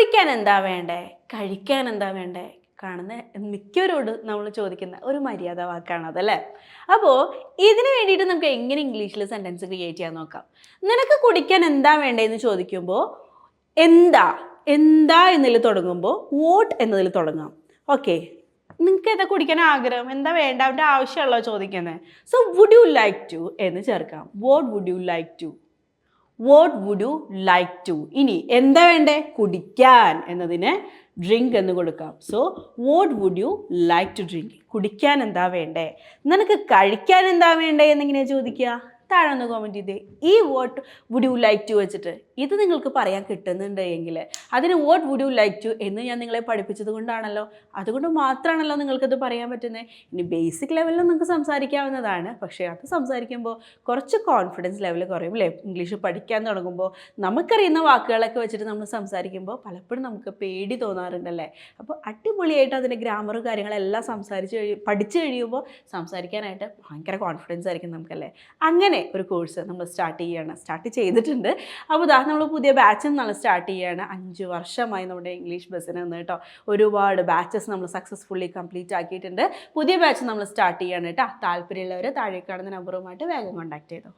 കുടിക്കാൻ എന്താ വേണ്ടേ? കഴിക്കാൻ എന്താ വേണ്ടേ? കാണുന്ന മിക്കവരോട് നമ്മൾ ചോദിക്കുന്ന ഒരു മര്യാദ വാക്കാണ് അതല്ലേ? അപ്പോൾ ഇതിന് വേണ്ടിയിട്ട് നമുക്ക് എങ്ങനെ ഇംഗ്ലീഷിൽ സെന്റൻസ് ക്രിയേറ്റ് ചെയ്യാൻ നോക്കാം? നിനക്ക് കുടിക്കാൻ എന്താ വേണ്ടതെന്ന് ചോദിക്കുമ്പോൾ എന്താ എന്താ എന്നതിൽ തുടങ്ങുമ്പോൾ വോട്ട് എന്നതിൽ തുടങ്ങാം. ഓക്കെ നിങ്ങൾക്ക് എന്താ കുടിക്കാൻ ആഗ്രഹം? എന്താ വേണ്ട? അവന്റെ ആവശ്യമുള്ളോ ചോദിക്കുന്നത് so would you like to എന്ന് ചേർക്കാം. What would you like to what would you like to ഇനി എന്താ വേണ്ടേ? കുടിക്കാൻ എന്നതിന് ഡ്രിങ്ക് എന്ന് കൊടുക്കാം. So what would you like to drink കുടിക്കാൻ എന്താ വേണ്ടേ? നിനക്ക് കഴിക്കാൻ എന്താ വേണ്ടേ എന്നിങ്ങനെ ചോദിക്കുക. താഴെ ഒന്ന് കോമെന്റ് ചെയ്തേ. ഈ what would you like to വെച്ചിട്ട് ഇത് നിങ്ങൾക്ക് പറയാൻ കിട്ടുന്നുണ്ട് എങ്കിൽ അതിന് what would you like to എന്ന് ഞാൻ നിങ്ങളെ പഠിപ്പിച്ചത് കൊണ്ടാണല്ലോ. അതുകൊണ്ട് മാത്രമാണല്ലോ നിങ്ങൾക്കത് പറയാൻ പറ്റുന്നത് ഇനി ബേസിക് ലെവലിൽ നിങ്ങൾക്ക് സംസാരിക്കാവുന്നതാണ്. പക്ഷേ അത് സംസാരിക്കുമ്പോൾ കുറച്ച് കോൺഫിഡൻസ് ലെവൽ കുറയും അല്ലേ ഇംഗ്ലീഷ് പഠിക്കാൻ തുടങ്ങുമ്പോൾ നമുക്കറിയുന്ന വാക്കുകളൊക്കെ വെച്ചിട്ട് നമ്മൾ സംസാരിക്കുമ്പോൾ പലപ്പോഴും നമുക്ക് പേടി തോന്നാറുണ്ടല്ലേ? അപ്പോൾ അടിപൊളിയായിട്ട് അതിന്റെ ഗ്രാമറും കാര്യങ്ങളെല്ലാം സംസാരിച്ച് കഴി പഠിച്ചു കഴിയുമ്പോൾ സംസാരിക്കാനായിട്ട് ഭയങ്കര കോൺഫിഡൻസ് ആയിരിക്കും നമുക്കല്ലേ? അങ്ങനെ ഒരു കോഴ്സ് നമ്മൾ സ്റ്റാർട്ട് ചെയ്യുകയാണ് സ്റ്റാർട്ട് ചെയ്തിട്ടുണ്ട്. അപ്പോൾ ഉദാഹരണം നമ്മൾ പുതിയ ബാച്ചും നമ്മൾ സ്റ്റാർട്ട് ചെയ്യുകയാണ് അഞ്ച് വർഷമായി നമ്മുടെ ഇംഗ്ലീഷ് ബസ്സിന് നിന്ന് കേട്ടോ. ഒരുപാട് ബാച്ചസ് നമ്മൾ സക്സസ്ഫുള്ളി കംപ്ലീറ്റ് ആക്കിയിട്ടുണ്ട്. പുതിയ ബാച്ച് നമ്മൾ സ്റ്റാർട്ട് ചെയ്യാണ് കേട്ടോ. താല്പര്യമുള്ളവർ താഴെ കാണുന്ന നമ്പറുമായിട്ട് വേഗം കോൺടാക്ട് ചെയ്തോ.